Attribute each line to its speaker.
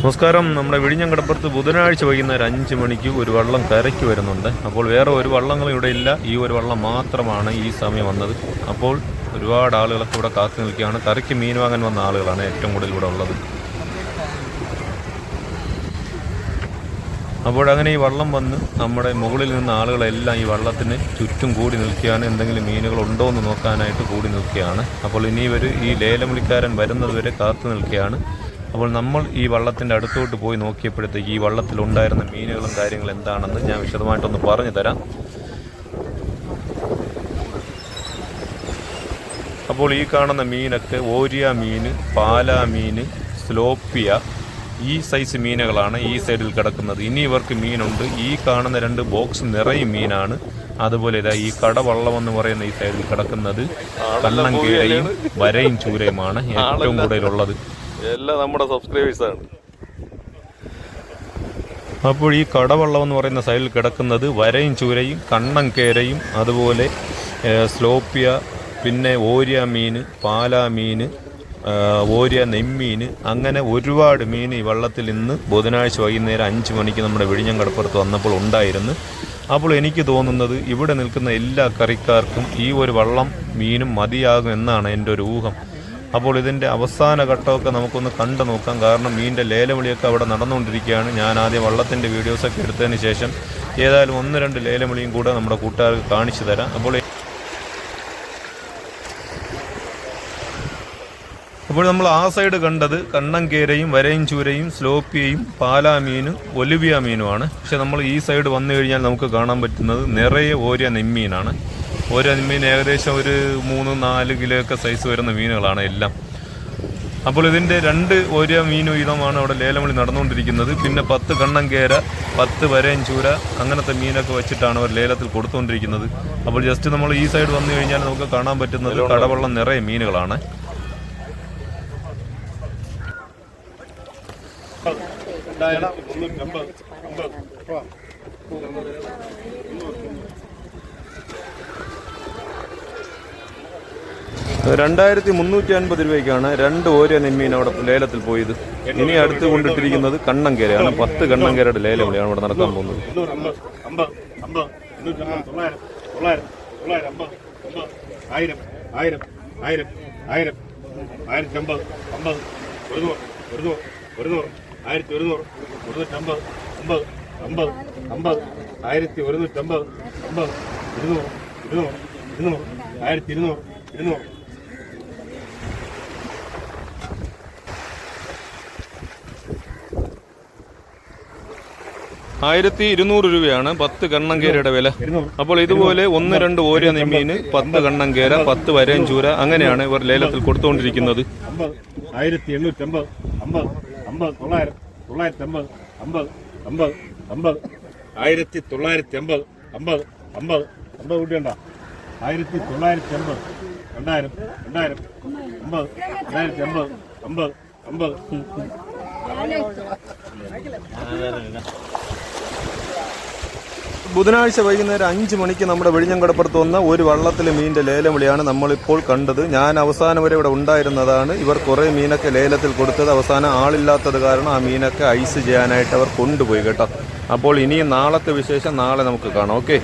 Speaker 1: നമസ്കാരം. നമ്മുടെ വിഴിഞ്ഞം കടപ്പുറത്ത് ബുധനാഴ്ച വൈകുന്നേരം അഞ്ച് മണിക്ക് ഒരു വള്ളം കരയ്ക്ക് വരുന്നുണ്ട്. അപ്പോൾ വേറെ ഒരു വള്ളങ്ങളും ഇവിടെ ഇല്ല. ഈ ഒരു വള്ളം മാത്രമാണ് ഈ സമയം വന്നത്. അപ്പോൾ ഒരുപാട് ആളുകളൊക്കെ ഇവിടെ കാത്തു നിൽക്കുകയാണ്. കരയ്ക്ക് മീൻ വാങ്ങാൻ വന്ന ആളുകളാണ് ഏറ്റവും കൂടുതൽ ഇവിടെ ഉള്ളത്. അപ്പോൾ അങ്ങനെ ഈ വള്ളം വന്ന് നമ്മുടെ മുകളിൽ നിന്ന് ആളുകളെല്ലാം ഈ വള്ളത്തിന് ചുറ്റും കൂടി നിൽക്കുകയാണ്. എന്തെങ്കിലും മീനുകൾ ഉണ്ടോ എന്ന് നോക്കാനായിട്ട് കൂടി നിൽക്കുകയാണ്. അപ്പോൾ ഇനി ഇവർ ഈ ലേലം വിളിക്കാരൻ വരുന്നത് വരെ കാത്തു നിൽക്കുകയാണ്. അപ്പോൾ നമ്മൾ ഈ വള്ളത്തിന്റെ അടുത്തോട്ട് പോയി നോക്കിയപ്പോഴത്തേക്ക് ഈ വള്ളത്തിലുണ്ടായിരുന്ന മീനുകളും കാര്യങ്ങളും എന്താണെന്ന് ഞാൻ വിശദമായിട്ടൊന്ന് പറഞ്ഞു തരാം. അപ്പോൾ ഈ കാണുന്ന മീനൊക്കെ ഓരിയ മീൻ പാല മീൻ സ്ലോപ്പിയ ഈ സൈസ് മീനുകളാണ് ഈ സൈഡിൽ കിടക്കുന്നത്. ഇനി ഇവർക്ക് മീനുണ്ട്. ഈ കാണുന്ന രണ്ട് ബോക്സ് നിറയെ മീനാണ്. അതുപോലെ ഇതാ ഈ കടവള്ളം എന്ന് പറയുന്ന ഈ സൈഡിൽ കിടക്കുന്നത്. കള്ളങ്കീഴയും വരയും ചൂരയുമാണ് ഏറ്റവും കൂടുതലുള്ളത്.
Speaker 2: എല്ലാം നമ്മുടെ സബ്സ്ക്രൈബേഴ്സ് ആണ്.
Speaker 1: അപ്പോൾ ഈ കടവള്ളം എന്ന് പറയുന്ന സൈഡിൽ കിടക്കുന്നത് വരയും ചൂരയും കണ്ണം കേരയും അതുപോലെ സ്ലോപ്പിയ പിന്നെ ഓരിയ മീൻ പാലാ മീൻ ഓരിയ നെമ്മീൻ അങ്ങനെ ഒരുപാട് മീൻ ഈ വള്ളത്തിൽ ഇന്ന് ബുധനാഴ്ച വൈകുന്നേരം അഞ്ച് മണിക്ക് നമ്മുടെ വിഴിഞ്ഞം കടപ്പുറത്ത് വന്നപ്പോൾ ഉണ്ടായിരുന്നു. അപ്പോൾ എനിക്ക് തോന്നുന്നത് ഇവിടെ നിൽക്കുന്ന എല്ലാ കറിക്കാർക്കും ഈ ഒരു വള്ളം മീനും മതിയാകും എന്നാണ് എന്റെ ഒരു ഊഹം. അപ്പോൾ ഇതിന്റെ അവസാന ഘട്ടമൊക്കെ നമുക്കൊന്ന് കണ്ടു നോക്കാം. കാരണം മീനിന്റെ ലേലവിളിയൊക്കെ അവിടെ നടന്നുകൊണ്ടിരിക്കുകയാണ്. ഞാൻ ആദ്യം വള്ളത്തിന്റെ വീഡിയോസൊക്കെ എടുത്തതിന് ശേഷം ഏതായാലും ഒന്ന് രണ്ട് ലേലവിളിയും കൂടെ നമ്മുടെ കൂട്ടുകാർക്ക് കാണിച്ചു തരാം. അപ്പോൾ അപ്പോൾ നമ്മൾ ആ സൈഡ് കണ്ടത് കണ്ണങ്കേരയും വരയും ചൂരയും സ്ലോപ്പിയയും പാലാ മീനും ഒലിവിയ മീനുമാണ്. പക്ഷെ നമ്മൾ ഈ സൈഡ് വന്നു കഴിഞ്ഞാൽ നമുക്ക് കാണാൻ പറ്റുന്നത് നിറയെ ഓരിയ നെമ്മീനാണ്. ഓരോ മീൻ ഏകദേശം ഒരു മൂന്ന് നാല് കിലോ ഒക്കെ സൈസ് വരുന്ന മീനുകളാണ് എല്ലാം അപ്പോൾ ഇതിന്റെ രണ്ട് ഓരോ മീൻ വീതമാണ് അവിടെ ലേലമണി നടന്നുകൊണ്ടിരിക്കുന്നത് പിന്നെ പത്ത് കണ്ണങ്കേര പത്ത് വരയും ചൂര അങ്ങനത്തെ മീനൊക്കെ വെച്ചിട്ടാണ് അവർ ലേലത്തിൽ കൊടുത്തുകൊണ്ടിരിക്കുന്നത് അപ്പോൾ ജസ്റ്റ് നമ്മൾ ഈ സൈഡ് വന്നു കഴിഞ്ഞാൽ നമുക്ക് കാണാൻ പറ്റുന്നത് കടവള്ളം നിറയെ മീനുകളാണ് രണ്ടായിരത്തി മുന്നൂറ്റി അൻപത് രൂപയ്ക്കാണ് രണ്ട് ഓരോ നെമ്മീൻ അവിടെ ലേലത്തിൽ പോയത് ഇനി അടുത്ത് കൊണ്ടിട്ടിരിക്കുന്നത് കണ്ണങ്കരയാണ് പത്ത് കണ്ണങ്കരയുടെ ലേലവിളിയാണ് ഇവിടെ നടക്കാൻ പോകുന്നത്
Speaker 3: ആയിരത്തി ഒരുന്നൂറ്റമ്പത് അമ്പത് അമ്പത് അമ്പത് ആയിരത്തി ഒരുന്നൂറ്റമ്പത് അമ്പത് ഇരുന്നൂറ് ഇരുന്നൂറ് ഇരുന്നൂറ് ആയിരത്തി ഇരുന്നൂറ് ഇരുന്നൂറ്
Speaker 1: ആയിരത്തി ഇരുന്നൂറ് രൂപയാണ് പത്ത് കണ്ണങ്കേരയുടെ വില. അപ്പോൾ ഇതുപോലെ ഒന്ന് രണ്ട് ഓരോ നെമ്മീന് പത്ത് കേര പത്ത് വരയും ചൂര അങ്ങനെയാണ് ഇവർ ലേലത്തിൽ കൊടുത്തുകൊണ്ടിരിക്കുന്നത്.
Speaker 3: ആയിരത്തി എണ്ണൂറ്റമ്പത് അമ്പത് അമ്പത് തൊള്ളായിരം തൊള്ളായിരത്തി അമ്പത് അമ്പത് അമ്പത് അമ്പത്. ആയിരത്തി തൊള്ളായിരത്തി അമ്പത് അമ്പത് അമ്പത്. അമ്പത് കൂട്ടിയുണ്ട? ആയിരത്തി തൊള്ളായിരത്തി അമ്പത് രണ്ടായിരം രണ്ടായിരം അമ്പത് രണ്ടായിരത്തി അമ്പത് അമ്പത് അമ്പത്.
Speaker 1: ബുധനാഴ്ച വൈകുന്നേരം അഞ്ച് മണിക്ക് നമ്മുടെ വെളിഞ്ഞങ്കടപ്പുറത്ത് വന്ന ഒരു വള്ളത്തിലെ മീനിന്റെ ലേലം വിളിയാണ് നമ്മളിപ്പോൾ കണ്ടത്. ഞാൻ അവസാനം വരെ ഇവിടെ ഉണ്ടായിരുന്നതാണ്. ഇവർ കുറേ മീനൊക്കെ ലേലത്തിൽ കൊടുത്തത്. അവസാനം ആളില്ലാത്തത് കാരണം ആ മീനൊക്കെ ഐസ് ചെയ്യാനായിട്ട് അവർ കൊണ്ടുപോയി കേട്ടോ. അപ്പോൾ ഇനിയും നാളത്തെ വിശേഷം നാളെ നമുക്ക് കാണാം. ഓക്കെ?